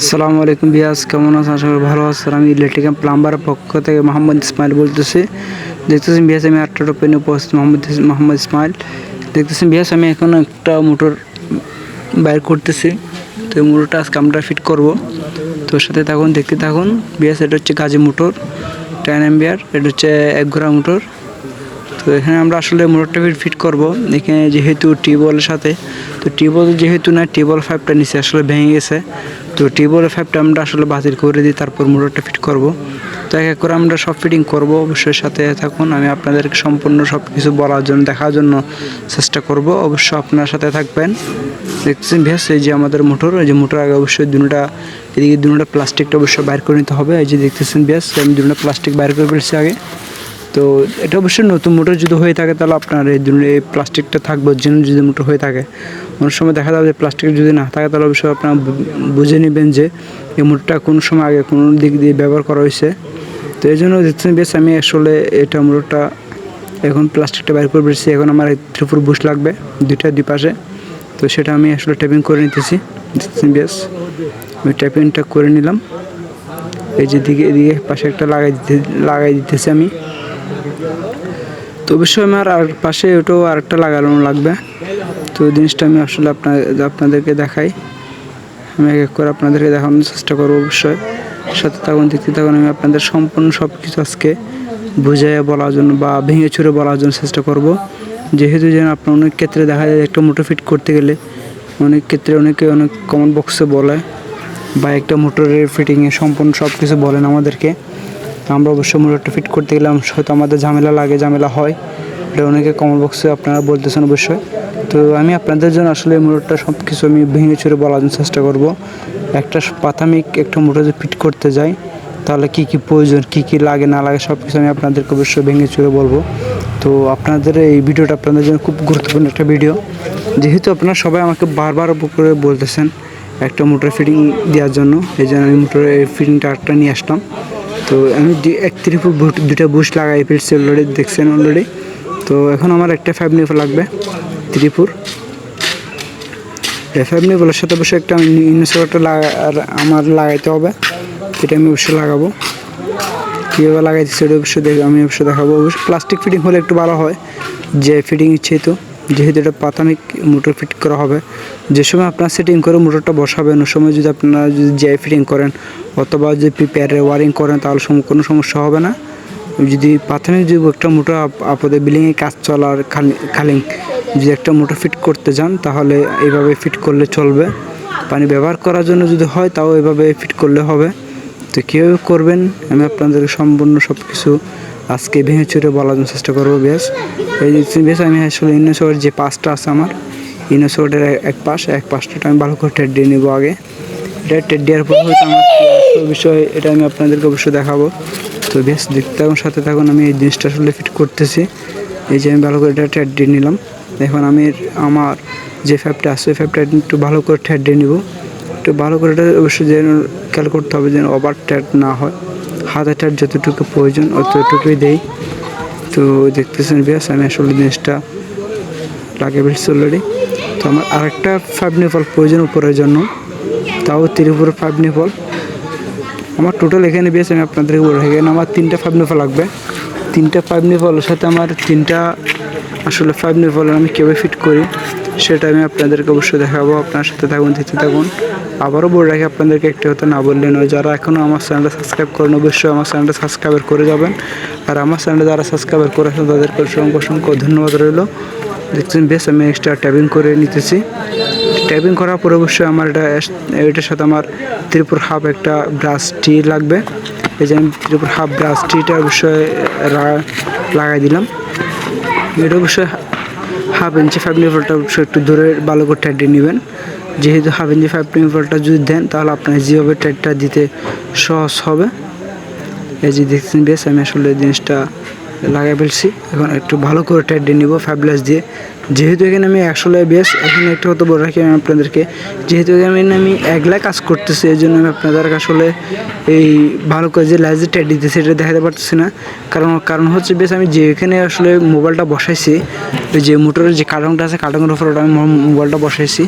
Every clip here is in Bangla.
আসসালামু আলাইকুম বিয়াস কেমন আছেন? আশা করি ভালো আছেন। আমি ইলেকট্রিক্যাল প্লাম্বারের পক্ষ থেকে মোহাম্মদ ইসমাইল বলতেছি। দেখতেছেন বিয়াস আমি আটটা টোপে নিয়ে উপস্থিত মোহাম্মদ মোহাম্মদ ইসমাইল। দেখতেছেন বিয়াস আমি এখন একটা মোটর বাইর করতেছি। তো এই মোটরটা আজকে আমরা ফিট করব। তো ওর সাথে থাকুন, দেখতে থাকুন। বিয়াস এটা হচ্ছে গাজি মোটর টেন এমবিআর এটা হচ্ছে এক ঘোড়া মোটর। তো এখানে আমরা আসলে মোটরটা ফিট করব। এখানে যেহেতু টিউবওয়েলের সাথে, তো টিউবওয়েল যেহেতু না টিউবওয়েল পাইপটা নিচে আসলে ভেঙে গেছে। তো টিউবওয়েলের পাইপটা আমরা আসলে বাতিল করে দিই, তারপর মোটরটা ফিট করব। তো এক এক করে আমরা সব ফিটিং করব, অবশ্যই সাথে থাকুন। আমি আপনাদেরকে সম্পূর্ণ সব কিছু বলার জন্য, দেখার জন্য চেষ্টা করব। অবশ্যই আপনার সাথে থাকবেন। দেখছেন ভেস এই যে আমাদের মোটর, এই যে মোটর আগে অবশ্যই দুটা, এদিকে দুটা প্লাস্টিকটা অবশ্যই বাইর করে নিতে হবে। এই যে দেখতেছেন বেশ আমি দুটা প্লাস্টিক বাইর করে ফেলছি আগে। তো এটা অবশ্যই নতুন মোটর যদি হয়ে থাকে, তাহলে আপনার এই এই প্লাস্টিকটা থাকবে, অরিজিনাল যদি মোটর হয়ে থাকে। অনেক সময় দেখা যাবে যে প্লাস্টিক যদি না থাকে, তাহলে অবশ্যই আপনার বুঝে নেবেন যে এই মোটরটা কোন সময় আগে কোন দিক দিয়ে ব্যবহার করা হয়েছে। তো এই জন্য দেখছেন বেশ আমি আসলে এটা মোটরটা এখন প্লাস্টিকটা বাইর করে ফেলছি এখন আমার ত্রিপুর বুশ লাগবে, দুইটা দুই পাশে। তো সেটা আমি আসলে ট্যাপিং করে নিতেছি। দেখছেন বেশ, আমি ট্যাপিংটা করে নিলাম। এই যে দিকে, এদিকে পাশে একটা লাগাই দিতে, লাগাই দিতেছি আমি। তো অবশ্যই আমার আর পাশে ওটাও আরেকটা লাগানো লাগবে। তো জিনিসটা আমি আসলে আপনার, আপনাদেরকে দেখাই। আমি এক এক করে আপনাদেরকে দেখানোর চেষ্টা করব অবশ্যই। সাথে থাকুন, দেখতে থাকুন, আমি আপনাদের সম্পূর্ণ সব কিছু আজকে বুঝাইয়া বলার জন্য বা ভেঙে চুরে বলার জন্য চেষ্টা করব। যেহেতু যেন আপনার অনেক ক্ষেত্রে দেখা যায় একটা মোটর ফিট করতে গেলে অনেক ক্ষেত্রে অনেকে অনেক কমন বক্সে বলে বা একটা মোটরের ফিটিংয়ে সম্পূর্ণ সব কিছু বলেন আমাদেরকে। আমরা অবশ্যই মোটরটা ফিট করতে গেলাম। হয়তো আমাদের ঝামেলা লাগে, ঝামেলা হয়। এটা অনেকে কমন বক্সে আপনারা বলতেছেন অবশ্যই। তো আমি আপনাদের জন্য আসলে মোটরটা সব কিছু আমি ভেঙে চুরে বলার জন্য চেষ্টা করব। একটা প্রাথমিক একটা মোটর যদি ফিট করতে যাই, তাহলে কি কি প্রয়োজন, কি কি লাগে, না লাগে সব কিছু আমি আপনাদেরকে অবশ্যই ভেঙে চুরে বলব। তো আপনাদের এই ভিডিওটা আপনাদের জন্য খুব গুরুত্বপূর্ণ একটা ভিডিও। যেহেতু আপনারা সবাই আমাকে বারবার করে বলতেছেন একটা মোটর ফিটিং দেওয়ার জন্য, এই জন্য আমি মোটরের ফিটিংটা একটা নিয়ে আসলাম। তো আমি এক ত্রিপুর দুটা বুশ লাগাই ফেলছি অলরেডি দেখছেন অলরেডি তো এখন আমার একটা ফাইভ নিফ লাগবে, ত্রিপুর। ফাইভ নিফলের সাথে অবশ্যই একটা ইনসুলেটর লাগা আমার লাগাইতে হবে এটা আমি অবশ্যই লাগাবো। কীভাবে লাগাইছি সেটা অবশ্যই আমি অবশ্যই দেখাবো। অবশ্যই প্লাস্টিক ফিটিং হলে একটু ভালো হয়, যে ফিটিং ইচ্ছে তো। যেহেতু এটা প্রাথমিক মোটর ফিট করা হবে, যে সময় আপনার সেটিং করে মোটরটা বসাবেন, ওই সময় যদি আপনারা যদি জে ফিটিং করেন অথবা যদি প্রিপেয়ারে ওয়ারিং করেন, তাহলে কোনো সমস্যা হবে না। যদি প্রাথমিক যদি একটা মোটর আপ- আপনাদের বিল্ডিংয়ে কাজ চলার খালি যদি একটা মোটর ফিট করতে যান, তাহলে এইভাবে ফিট করলে চলবে। পানি ব্যবহার করার জন্য যদি হয়, তাও এভাবে ফিট করলে হবে। তো কীভাবে করবেন, আমি আপনাদেরকে সম্পূর্ণ সব কিছু আজকে ভেঙে চুরে বলার জন্য চেষ্টা করব বেশ। এই বেশ, আমি আসলে ইনোসোয়ার যে পাশটা আছে আমার ইনোসোয়ারের এক পাশ, এক পাশটা আমি ভালো করে টেড দিয়ে নেব আগে। এটা টেড দেওয়ার পর হয়তো আমার বিষয়, এটা আমি আপনাদেরকে অবশ্যই দেখাবো। তো বেশ, দেখতে থাকুন, সাথে থাকুন, আমি এই জিনিসটা আসলে ফিট করতেছি। এই যে আমি ভালো করে এটা টেড দিয়ে নিলাম। এখন আমি আমার যে ফ্যাপটা আছে, ওই ফ্যাপটা একটু ভালো করে ঠেট দিয়ে নিব। একটু ভালো করে এটা অবশ্যই যেন খেয়াল করতে হবে যেন ওভার ট্যাট না হয়। হাতে ট্যাট যতটুকু প্রয়োজন অতটুকুই দেই। তো দেখতেছেন বেশ আমি আসলে জিনিসটা লাগিয়ে ফেলছি অলরেডি তো আমার আরেকটা ফাইভ নিপল প্রয়োজন উপরের জন্য। তাও ত্রিপুরা ফাইভ নিপল আমার টোটাল এখানে বেশ আমি আপনাদেরকে বলে এখানে আমার তিনটা ফাইভ নিপল লাগবে। তিনটা ফাইভ নিপলের সাথে আমার তিনটা আসলে ফাইভ নিপল আমি কীভাবে ফিট করি? সেটা আমি আপনাদেরকে অবশ্যই দেখাবো। আপনার সাথে থাকুন, দেখতে থাকুন। আবারও বলে রাখি আপনাদেরকে একটি কথা না বললে নয়, যারা এখনও আমার চ্যানেলটা সাবস্ক্রাইব করেন অবশ্যই আমার চ্যানেলটা সাবস্ক্রাইব করে যাবেন। আর আমার চ্যানেলটা যারা সাবস্ক্রাইব করেছেন, তাদেরকে অসংখ্য অসংখ্য ধন্যবাদ রইল। দেখছেন, বেশ, আমি এক্সট্রা ট্যাবিং করে নিতেছি। ট্যাপিং করার পর অবশ্যই আমার এটা এটার সাথে আমার ত্রিপুর হাফ একটা ব্রাশ টি লাগবে। এই যে আমি ত্রিপুর হাফ ব্রাশ টিটা অবশ্যই লাগাই দিলাম। এটা অবশ্যই হাফ ইঞ্চি ফাইভ নিভলটা অবশ্যই একটু দূরে ভালো করে টাইটে নেবেন। যেহেতু হাফ ইঞ্চি ফাইভ নিভলটা যদি দেন, তাহলে আপনার যেভাবে টাইটটা দিতে সহজ হবে। এই যে দেখছেন বেশ, আমি আসলে জিনিসটা লাগাই ফেলছি। এখন একটু ভালো করে টাইটে নেব ফাইভ দিয়ে। যেহেতু এখানে আমি আসলে বেশ, এখানে একটা কথা বলে রাখি আমি আপনাদেরকে। যেহেতু এখানে আমি একলা কাজ করতেছি, এই জন্য আমি আপনাদের আসলে এই ভালো করে যে লাইজে টাইট দিতেছি এটা দেখাতে পারতেছি না। কারণ কারণ হচ্ছে বেশ, আমি যেখানে আসলে মোবাইলটা বসাইছি যে মোটরের যে কার্টনটা আছে, কার্টনের উপর ওটা আমি মোবাইলটা বসাইছি।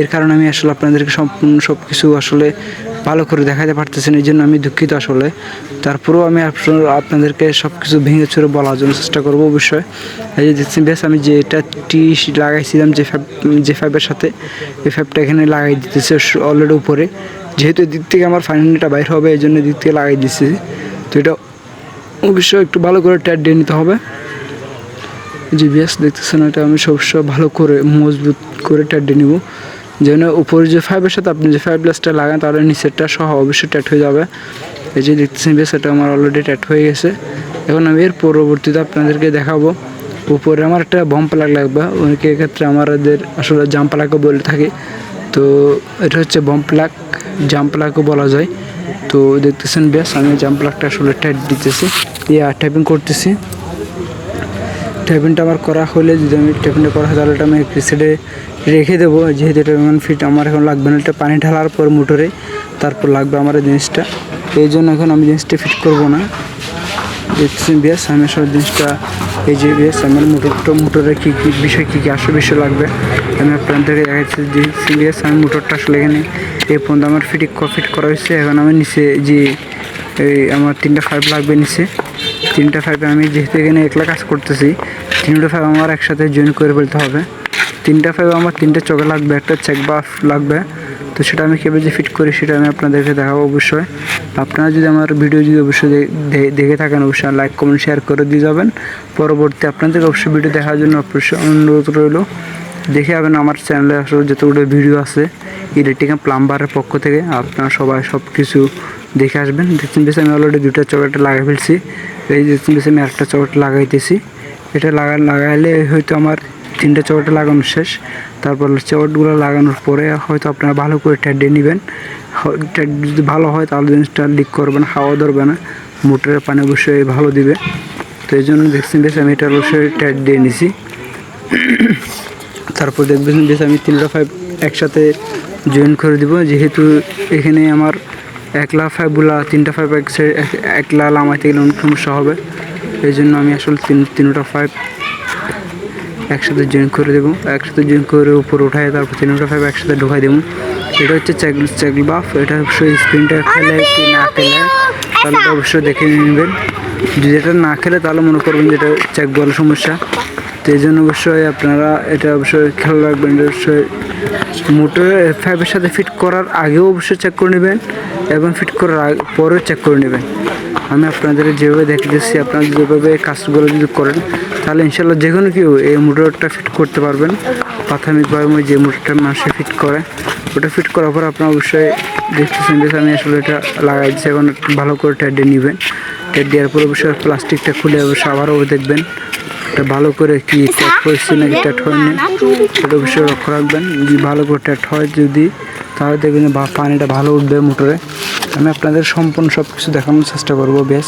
এর কারণে আমি আসলে আপনাদেরকে সম্পূর্ণ সব কিছু আসলে ভালো করে দেখাতে পারতেছেন, এই জন্য আমি দুঃখিত আসলে। তারপরেও আমি আপনাদেরকে সব কিছু ভেঙে চুরে বলার জন্য চেষ্টা করব অবশ্যই। এই যে দেখছেন বেশ, আমি যে এটা টি লাগাইছিলাম, যে ফাইভ যে ফাইভের সাথে, এই ফাইভটা এখানে লাগাই দিতেছে অলরেডি উপরে। যেহেতু এদিক থেকে আমার ফাইনালটা বাইর হবে, এই জন্য এদিক থেকে লাগাই দিচ্ছি তো এটা অবশ্যই একটু ভালো করে ট্যাট দিয়ে নিতে হবে। যে বেশ, দেখতেছেন এটা আমি সবসময় ভালো করে, মজবুত করে ট্যাট দিয়ে নিব। যেন উপরে যে ফাইভের সাথে আপনি যে ফাইভ প্লাসটা লাগান, তাহলে নিচেরটা সহ অবশ্যই ট্যাট হয়ে যাবে। এই যে দেখতেছেন বেশ এটা আমার অলরেডি ট্যাট হয়ে গেছে। এখন আমি এর পরবর্তীতে আপনাদেরকে দেখাবো। উপরে আমার একটা বম প্লাগ লাগবে। অনেকে ক্ষেত্রে আমাদের আসলে জাম প্লাগও বলে থাকি। তো এটা হচ্ছে বম প্লাগ জাম প্লাগও বলা যায়। তো দেখতেছেন বেশ আমি জাম প্লাগটা আসলে টাইট দিতেছি। দিয়ে টাইপিং করতেছি। টাইপিংটা আমার করা হলে যদি আমি টাইপিংটা করা হয়, তাহলে এটা আমি প্রিসেটে রেখে দেবো। যেহেতু এটা ওয়ান ফিট আমার এখন লাগবে না। এটা পানি ঢালার পর মোটরে তারপর লাগবে আমার এই জিনিসটা। এই জন্য এখন আমি জিনিসটা ফিট করব না। দেখছি বেশ আমি আসলে জিনিসটা এই যে বেশ আমার মোটরটা মোটরে কী কী বিষয়, কী কী আসে বিষয় লাগবে? আমি আপনাদেরকে দেখাচ্ছি যে বেশ আমি মোটরটা আসলে এখানে এই পর্যন্ত আমার ফিট ফিট করা হয়েছে। এখন আমি নিচে যে, এই আমার তিনটা ফাইভ লাগবে নিচে। তিনটা ফাইভে আমি যেহেতু এখানে একলা কাজ করতেছি, তিনটা ফাইভ আমার একসাথে জয়েন করে ফেলতে হবে। তিনটা ফাইভ আমার তিনটা চোখে লাগবে, একটা চেক বাফ লাগবে। তো সেটা আমি কীভাবে যে ফিট করি সেটা আমি আপনাদেরকে দেখাবো অবশ্যই। আপনারা যদি আমার ভিডিও যদি অবশ্যই দেখে থাকেন, অবশ্যই লাইক কমেন্ট শেয়ার করে দিয়ে যাবেন। পরবর্তী আপনাদের অবশ্যই ভিডিও দেখার জন্য অবশ্যই অনুরোধ রইল। দেখে যাবেন আমার চ্যানেলে আসলে যতগুলো ভিডিও আছে ইলেকট্রিক প্লাম্বারের পক্ষ থেকে আপনারা সবাই সব কিছু দেখে আসবেন। দেখছেন বেশ আমি অলরেডি দুটা চকলেট লাগাই ফেলছি। এই দেখছেন বেশ আমি একটা চকলেট লাগাইতেছি। এটা লাগা, লাগাইলে হয়তো আমার তিনটা চকলেট লাগানো শেষ। তারপর চকলেটগুলো লাগানোর পরে হয়তো আপনারা ভালো করে ট্যাড নেবেন। যদি ভালো হয় তাহলে জিনিসটা লিক করবে না হাওয়া ধরবে না। মোটরের পানি অবশ্যই ভালো দিবে। তো এই জন্য দেখছেন বেশ আমি এটা অবশ্যই ট্যাড দিয়ে নিছি। তারপর দেখবেন বেশ আমি তিনটা ফাইভ একসাথে জয়েন করে দিব। যেহেতু এখানে আমার একলা ফাইভগুলা তিনটা ফাইভ এক এক- একলা লামাইতে গেলে অনেক সমস্যা হবে। এই জন্য আমি আসলে তিন তিনটা ফাইভ একসাথে জয়েন করে দেবো। একসাথে জয়েন করে উপর উঠায় তারপর তিনটা ফাইভ একসাথে ঢোকাই দেবো। এটা হচ্ছে চেক চেক বাফ। এটা অবশ্যই স্ক্রিনটা খেলে কি না খেলে তাহলে অবশ্যই দেখে নেবেন। যদি এটা না খেলে তাহলে মনে করবেন যে এটা চেক বল সমস্যা। তো এই জন্য অবশ্যই আপনারা এটা অবশ্যই খেয়াল রাখবেন অবশ্যই মোটর ফাইভের সাথে ফিট করার আগেও অবশ্যই চেক করে নেবেন এবং ফিট করার পরেও চেক করে নেবেন। আমি আপনাদের যেভাবে দেখে দিচ্ছি আপনারা যেভাবে কাজগুলো যদি করেন, তাহলে ইনশাল্লাহ যে কোনো কেউ এই মোটরটা ফিট করতে পারবেন। প্রাথমিকভাবে মই যে মোটরটা মানুষে ফিট করে। ওটা ফিট করার পর আপনার অবশ্যই দেখতেছেন যে আমি আসলে এটা লাগাই দিচ্ছি এখন ভালো করে দিয়ে নেবেন। ট্যাড দেওয়ার পর অবশ্যই প্লাস্টিকটা খুলে অবশ্যই আবারও দেখবেন। এটা ভালো করে কি ট্যাট হয়েছে নাকি ট্যাট হয়নি? সেটা অবশ্যই লক্ষ্য রাখবেন যদি ভালো করে ট্যাট হয় যদি তাহলে দেখবেন পানিটা ভালো উঠবে মোটরে। আমি আপনাদের সম্পূর্ণ সব কিছু দেখানোর চেষ্টা করব বেশ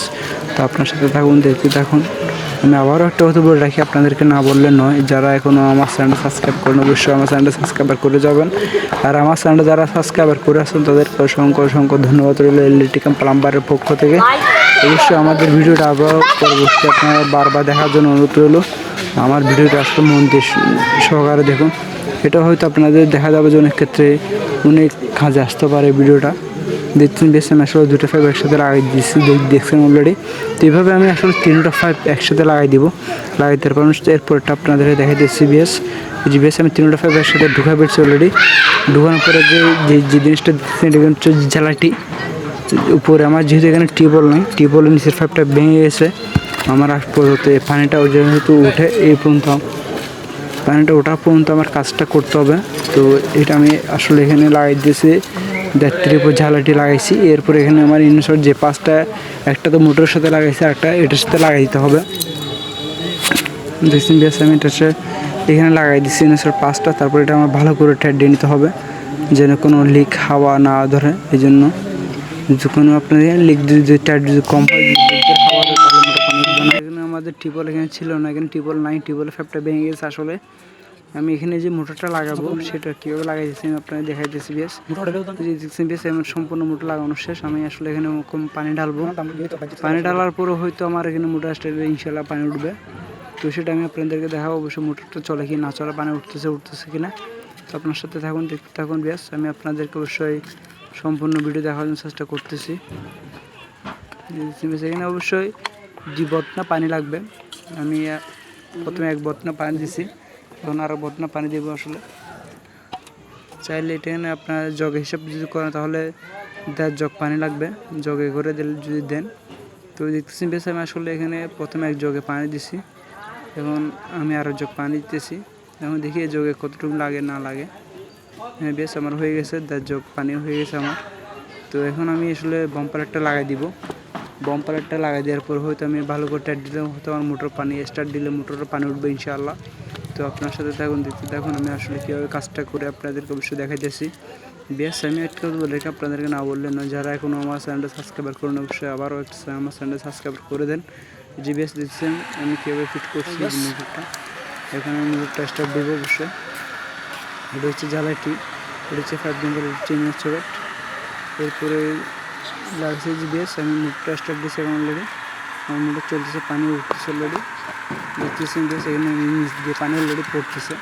তো আপনার সাথে থাকুন দেখতে থাকুন। আমি আবারও একটা কথা বলে রাখি, আপনাদেরকে না বললে নয়, যারা এখনও আমার চ্যানেল সাবস্ক্রাইব করেন, অবশ্যই আমার চ্যানেলটা সাবস্ক্রাইবার করে যাবেন। আর আমার চ্যানেলটা যারা সাবস্ক্রাইবার করে আসেন তাদেরকে অসংখ্য অসংখ্য ধন্যবাদ রইল ইলেকট্রিক্যাম প্লাম্বারের পক্ষ থেকে। অবশ্যই আমাদের ভিডিওটা আবার পরবর্তী আপনারা বারবার দেখার জন্য অনুরোধ রইল। আমার ভিডিওটা আসলে মন সহকারে দেখুন। এটা হয়তো আপনাদের দেখা যাবে যে অনেক ক্ষেত্রে অনেক কাজে আসতে পারে ভিডিওটা। দেখছেন আমি আসলে দুটো ফাইভ একসাথে লাগাই দিচ্ছি দেখ- দেখছেন অলরেডি তো এইভাবে আমি আসলে তিনটা ফাইভ একসাথে লাগাই দিব। লাগাই দেওয়ার পর এরপরটা আপনাদের দেখাই দিচ্ছি বেশ জি বেশ আমি তিনটা ফাইভ একসাথে ঢুকা পেরেছি অলরেডি ঢুকানোর পরে যে যে জিনিসটা দিচ্ছেন এটা হচ্ছে জ্বালাটি। উপরে আমার যেহেতু এখানে টিউবওয়েল নেই, টিউবওয়েলের নিচের পাইপটা ভেঙে গেছে। আমার আজ পর্যন্ত এই পানিটা যেহেতু উঠে এই পর্যন্ত। পানিটা ওঠা পর্যন্ত আমার কাজটা করতে হবে। তো এটা আমি আসলে এখানে লাগাই দিয়েছি। দেড়টির উপর ঝালাটি লাগাইছি। এরপর এখানে আমার ইনসার যে পাঁচটা, একটা তো মোটরের সাথে লাগাইছি একটা এটার সাথে লাগাই দিতে হবে। দেখছেন বেশ আমি এটা এখানে লাগাই দিচ্ছি ইনসার পাঁচটা, তারপর এটা আমার ভালো করে ঠেট দিয়ে নিতে হবে, যেন কোনো লিক হাওয়া না ধরে এই জন্য কোনো আপনাদের লিক যদি টাইট যদি কম হয় আমাদের টিপল এখানে ছিল না, এখানে টিপল নাই টিপলের ফ্যাপটা ভেঙে গেছে আসলে। আমি এখানে যে মোটরটা লাগাবো সেটা কীভাবে লাগাই দিচ্ছি আমি আপনাদের দেখাইতেছি বেশ। যে দেখছেন বেশ আমার সম্পূর্ণ মোটর লাগানো শেষ। আমি আসলে এখানে কম পানি ঢালবো। পানি ঢালার পরও হয়তো আমার এখানে মোটর স্টাইলে ইনশাল্লাহ পানি উঠবে। তো সেটা আমি আপনাদেরকে দেখাবো অবশ্যই মোটরটা চলে কি না চলে পানি উঠতেছে উঠতেছে কি না তো আপনার সাথে থাকুন দেখতে থাকুন বেশ। আমি আপনাদেরকে অবশ্যই সম্পূর্ণ ভিডিও দেখার জন্য চেষ্টা করতেছি। এখানে অবশ্যই দুই বতনা পানি লাগবে। আমি প্রথমে এক বতনা পানি দিছি। এখন আরও বতনা পানি দেবো আসলে। চাইলে এটা আপনার জগ হিসাব যদি করেন তাহলে দেড় জগ পানি লাগবে। জগে করে দিলে যদি দেন। তো দেখতেছি বেশ, আমি আসলে এখানে প্রথমে এক জগে পানি দিছি এখন আমি আরও জগ পানি দিতেছি। এখন দেখি এই জগে কতটুকু লাগে, না লাগে। হ্যাঁ বেশ, আমার হয়ে গেছে, দেড় জগ পানি হয়ে গেছে আমার। তো এখন আমি আসলে বাম্পার একটা লাগাই দিব। বাম্পার একটা লাগাই দেওয়ার পর হয়তো আমি ভালো করে টাইট দিলে হয়তো আমার মোটর পানি স্টার্ট দিলে মোটরের পানি উঠবে ইনশাআল্লাহ। তো আপনার সাথে থাকুন দেখতে দেখুন আমি আসলে কীভাবে কাজটা করে আপনাদেরকে অবশ্যই দেখাইতেছি। বেশ আমি একটা রেখে আপনাদেরকে না বললেন না যারা এখনও আমার চ্যানেলটা সাবস্ক্রাইব করুন অবশ্যই আবারও একটা আমার চ্যানেলটা সাবস্ক্রাইব করে দেন। জি বেশ দিচ্ছেন আমি কীভাবে ফিট করছি মোটরটা এখানে আমি মোটরটা স্টার্ট দেবো অবশ্যই। এটা হচ্ছে জ্বালাইটি এটা হচ্ছে ফাইভ নম্বর চেনের চোট এরপরে লাগছে জিবিএস আমি মোটরটা স্টার্ট দিচ্ছি এখন অলরেডি আমার মোটর চলতেছে পানি উঠতেছে অলরেডি দেখতেছেন বেশ সেখানে নিচ দিয়ে পানি অলরেডি পড়তেছে